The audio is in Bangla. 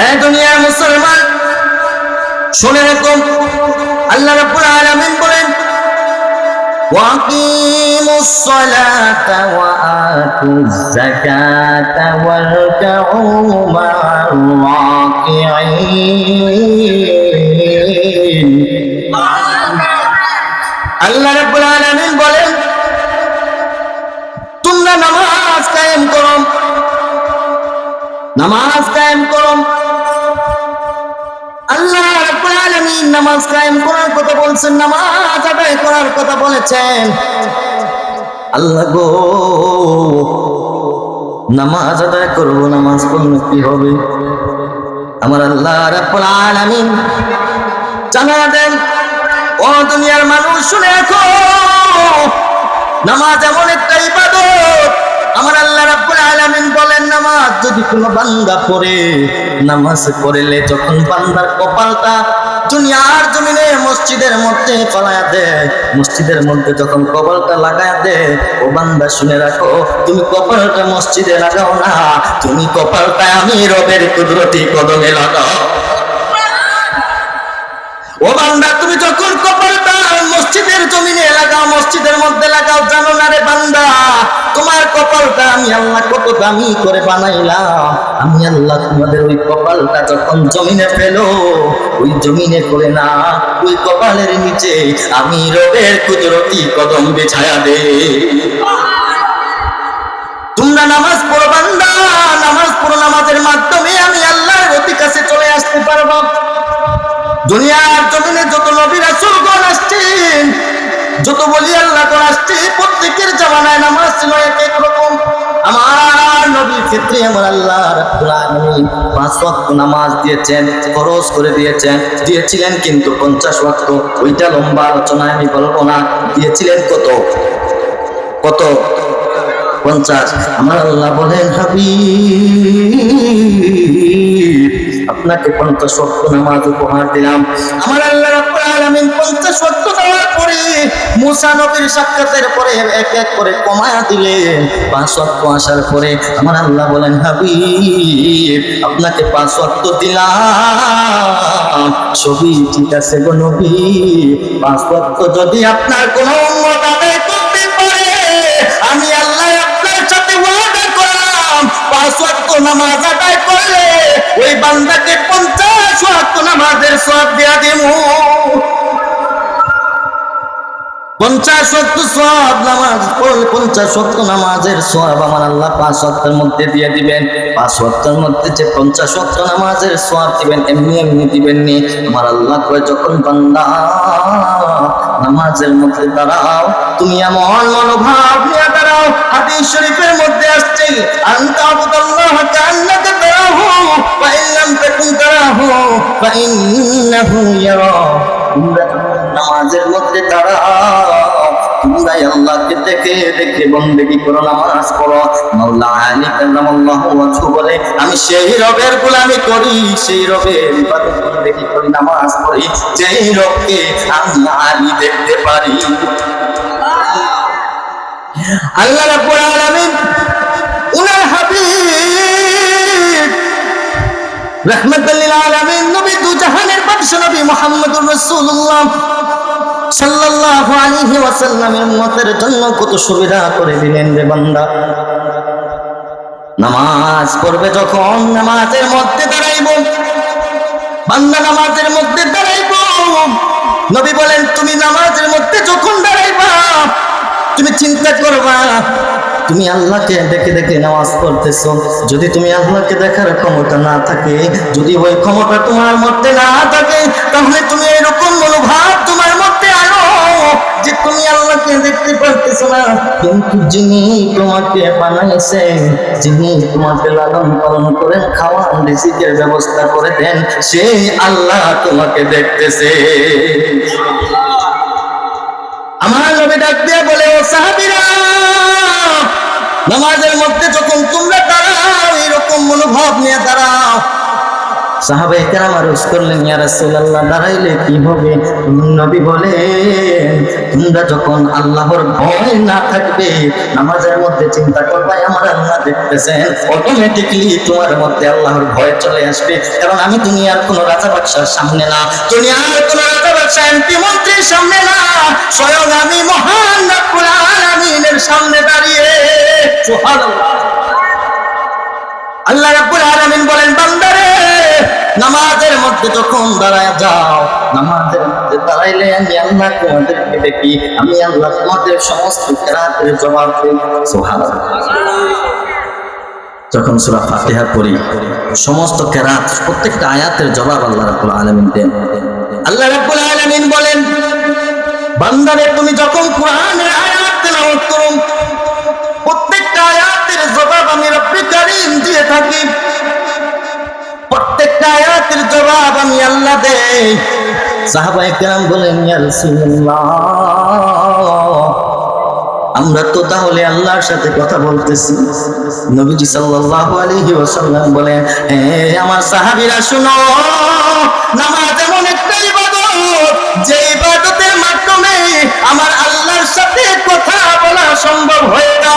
হ্যাঁ দুনিয়ার মুসলমান শুনে রাখুন আল্লাহ রাব্বুল আলামিন বলেন وأقيموا الصلاة وآتوا الزكاة واركعوا مع الراكعين আল্লাহ রাব্বুল আলামিন বলেন তোমরা নামাজ কায়েম করো নামাজ কায়েম করো নামাজ কায়েম করার কথা বলছেন, নামাজ আদায় করার কথা বলেছেন। আল্লাহ গো, নামাজ আদায় করব, নামাজ পড়লে কি হবে? আমার আল্লাহ রাব্বুল আলামিন জানা দেন, ও দুনিয়ার মানুষ, শুনে রাখো, নামাজ এমন একটা ইবাদত। আমার আল্লাহ রাব্বুল আলামিন বলেন, নামাজ যদি কোনো বান্দা পড়ে, নামাজ পড়লে যখন বান্দার কপালটা দুনিয়ার জমিনে মসজিদের মধ্যে ফলায়া দেয় মসজিদের মধ্যে যখন কপালটা লাগায় দেয় ও বান্দা শুনে রাখো, তুমি কপালটা মসজিদে লাগাও না, তুমি কপালটা আমি রবের কুদরতি কদমে লাগাও। ও বান্দা, তুমি যখন কপালটা মসজিদের কপালটা আমি আল্লাহ কত দামি করে বানাইলাম। আমি আল্লাহ তোমাদের ওই কপালটা যখন জমিনে ফেলো, ওই জমিনে করে না, ওই কপালের নিচে আমি রবের কুদরতি কদম বিছায়া দে তোমরা নামাজ পড়ো বান্দা, নামাজ পড়ো নামাজের মাধ্যমে আমি আল্লাহর অতি কাছে চলে আসতে পারব। দুনিয়ার যত বলি আল্লাহ গণ আসছে প্রত্যেকের জামানায় নামাজ ছিল এক এক রকম। আমার নবীর ক্ষেত্রে আমার আল্লাহ পাঁচ ওয়াক্ত নামাজ দিয়েছেন খরচ করে দিয়েছেন। দিয়েছিলেন কিন্তু পঞ্চাশ ওয়াক্ত। ওইটা লম্বা আলোচনায় আমি বলব না। দিয়েছিলেন কত? কত? পঞ্চাশ। আমার আল্লাহ বলেন, হাবিব, আপনাকে পঞ্চাশ ওয়াক্ত নামাজ উপহার দিলাম। আমার আল্লাহ পঞ্চাশ ওয়াক্ত মুসা নবীর সাক্ষাতের পরে এক এক করে কমায়া দিলেন। পাঁচ ওয়াক্ত আসার পরে আমার আল্লাহ বলেন, হাবিব, আপনাকে পাঁচ ওয়াক্ত দিলাম। ছবি ঠিক আছে গো নবী। পাঁচ ওয়াক্ত যদি আপনার কোনো করতে পারে, আমি আল্লাহ আপনার সাথে ওয়াদা করলাম। পাঁচ ওয়াক্ত নামাজ আদায় করলে ওই বান্দাকে পঞ্চাশ ওয়াক্ত নামাজের সব দিয়া দেবো পঞ্চাশ ওয়াক্ত সব নামাজ পঞ্চাশ ওয়াক্ত নামাজের সব আমার আল্লাহ পাঁচ ওয়াক্তের মধ্যে দিয়ে দিবেন। পাঁচ ওয়াক্তের মধ্যে যে পঞ্চাশ ওয়াক্ত নামাজের সব দিবেন, এমনি এমনি দিবেন নি। আমার আল্লাহ কয়, যখন বান্দা নামাজের মধ্যে দাঁড়াও, তুমি এমন মনোভাব নিয়ে দাঁড়াও, হাদিস শরীফের মধ্যে আসছে, আনতা আবুদাল্লাহ কান্নাকা তারাহু ওয়া ইন লাম তাকুন তারাহু ফা ইয়ারা। তোমরা নামাজের মধ্যে আল্লাহকে দেখে দেখে বন্দেগি করো, নামাজ বলে, আমি সেই রবের গোলামি করি, সেই রবের বন্দেগি করি, নামাজ পড়ি। যেই রবকে আমি দেখতে পারি। আল্লাহ রাব্বুল আলামিন উনার হাবিব জন্য কত সুবিধা করে দিলেন রে বান্দা। নামাজ পড়বে যখন নামাজের মধ্যে দাঁড়াইব। বান্দা নামাজের মধ্যে দাঁড়াইব। নবী বলেন, তুমি নামাজের মধ্যে যখন দাঁড়াইবা, তুমি চিন্তা করবা তুমি আল্লাহকে দেখে দেখে নামাজ পড়তেছ। যদি তুমি আল্লাহকে দেখার ক্ষমতা না থাকে, যদি ওই ক্ষমতা তোমার মধ্যে না থাকে, তাহলে তুমি এরকম মনোভাব তোমার মধ্যে আনো যে তুমি আল্লাহকে দেখতে পারতেছ না। কিন্তু যিনি তোমাকে বানাইছেন যিনি তোমাকে লালন পালন করেন খাওয়ান রিজিকের ব্যবস্থা করে দেন সেই আল্লাহ তোমাকে দেখতেছে। আমার নবী ডাক দিয়ে বলে নামাজের মধ্যে যখন তোমরা দাঁড়াও এরকম মনোভাব নিয়ে দাঁড়াও। সাহাবাই কেরাম আরজ করলেন দাঁড়াইলে কি হবে? নবী তোমরা যখন আল্লাহর ভয় না থাকবে, নামাজের মধ্যে চিন্তা আমার আল্লাহ দেখতেছেন অটোমেটিকলি তোমার মধ্যে আল্লাহর ভয় চলে আসবে। কারণ আমি কোনো রাজা বাদশার সামনে না, দুনিয়ার কোনো রাজা বাদশা এমপি মন্ত্রীর সামনে না, স্বয়ং আমি মহান রব্বুল সামনে দাঁড়িয়ে, সুবহানাল্লাহ। আল্লাহ রাব্বুল নামাজের মধ্যে যখন দাঁড়ায় যাও, নামাজের মধ্যে দাঁড়াইলে আমি আল্লাহ তোমাদেরকে দেখি, আমি আল্লাহ তোমাদের সমস্ত কেরাতের জবাব দিই। সুবহানাল্লাহ। যখন সূরা ফাতিহা পড়ি, সমস্ত কেরাত, প্রত্যেকটা আয়াতের জবাব আল্লাহ রাব্বুল আলামিন দেন। আল্লাহ রাব্বুল আলামিন বলেন, বান্দারে, তুমি যখন কোরআনের আয়াত তেলাওয়াত করো, প্রত্যেকটা আয়াতের জবাব আমি রব্বি কারীম দিয়ে থাকি। আয়াতের জবাব আমি আল্লাহ দেই। সাহাবা একরাম বলেন, ইয়া রাসূলুল্লাহ, আমরা তো তাহলে আল্লাহর সাথে কথা বলতেছি। নবীজি সাল্লাল্লাহু আলাইহি ওয়াসাল্লাম বলেন, হে আমার সাহাবীরা, শুনো, নামাজ এমন একটা ইবাদত, যে ইবাদতের মাধ্যমে আমার আল্লাহর সাথে কথা বলা সম্ভব হয় না।